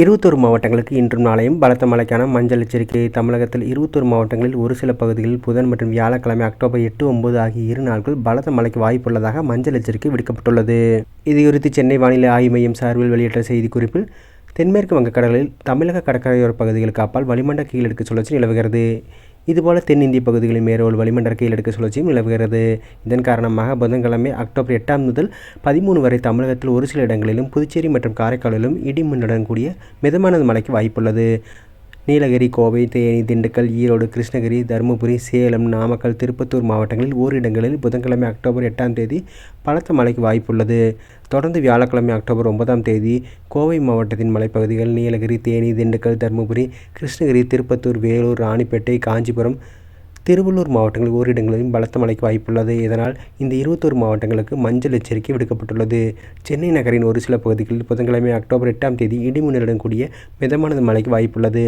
இருபத்தொரு மாவட்டங்களுக்கு இன்றும் நாளையும் பலத்த மழைக்கான மஞ்சள் எச்சரிக்கை. தமிழகத்தில் இருபத்தொரு மாவட்டங்களில் ஒரு சில பகுதிகளில் புதன் மற்றும் வியாழக்கிழமை அக்டோபர் எட்டு ஒன்பது ஆகிய இரு நாட்கள் பலத்த மழைக்கு வாய்ப்புள்ளதாக மஞ்சள் எச்சரிக்கை விடுக்கப்பட்டுள்ளது. இதுகுறித்து சென்னை வானிலை ஆய்வு மையம் சார்பில் வெளியிட்ட செய்திக்குறிப்பில் தென்மேற்கு வங்கக்கடலில் தமிழக கடற்கரையோர பகுதிகளுக்கு அப்பால் வளிமண்டல கீழடுக்கு சுழற்சி நிலவுகிறது. இதுபோல தென்னிந்திய பகுதிகளில் மேற்கொள் வளிமண்டல கீழடுக்கு சுழற்சியும் நிலவுகிறது. இதன் காரணமாக புதன்கிழமை அக்டோபர் எட்டாம் முதல் பதிமூணு வரை தமிழகத்தில் ஒரு சில இடங்களிலும் புதுச்சேரி மற்றும் காரைக்காலிலும் இடி மின்னுடன் கூடிய மிதமான மழைக்கு வாய்ப்புள்ளது. நீலகிரி கோவை தேனி திண்டுக்கல் ஈரோடு கிருஷ்ணகிரி தருமபுரி சேலம் நாமக்கல் திருப்பத்தூர் மாவட்டங்களில் ஓரிடங்களில் புதன்கிழமை அக்டோபர் எட்டாம் தேதி பலத்த மழைக்கு வாய்ப்புள்ளது. தொடர்ந்து வியாழக்கிழமை அக்டோபர் ஒன்பதாம் தேதி கோவை மாவட்டத்தின் மலைப்பகுதிகள் நீலகிரி தேனி திண்டுக்கல் தருமபுரி கிருஷ்ணகிரி திருப்பத்தூர் வேலூர் ராணிப்பேட்டை காஞ்சிபுரம் திருவள்ளூர் மாவட்டங்களில் ஓரிடங்களிலும் பலத்த மழைக்கு வாய்ப்புள்ளது. இதனால் இந்த இருபத்தோரு மாவட்டங்களுக்கு மஞ்சள் எச்சரிக்கை விடுக்கப்பட்டுள்ளது. சென்னை நகரின் ஒரு சில பகுதிகளில் புதன்கிழமை அக்டோபர் எட்டாம் தேதி இடிமுன்னலுடன் கூடிய மிதமானது மழைக்கு வாய்ப்புள்ளது.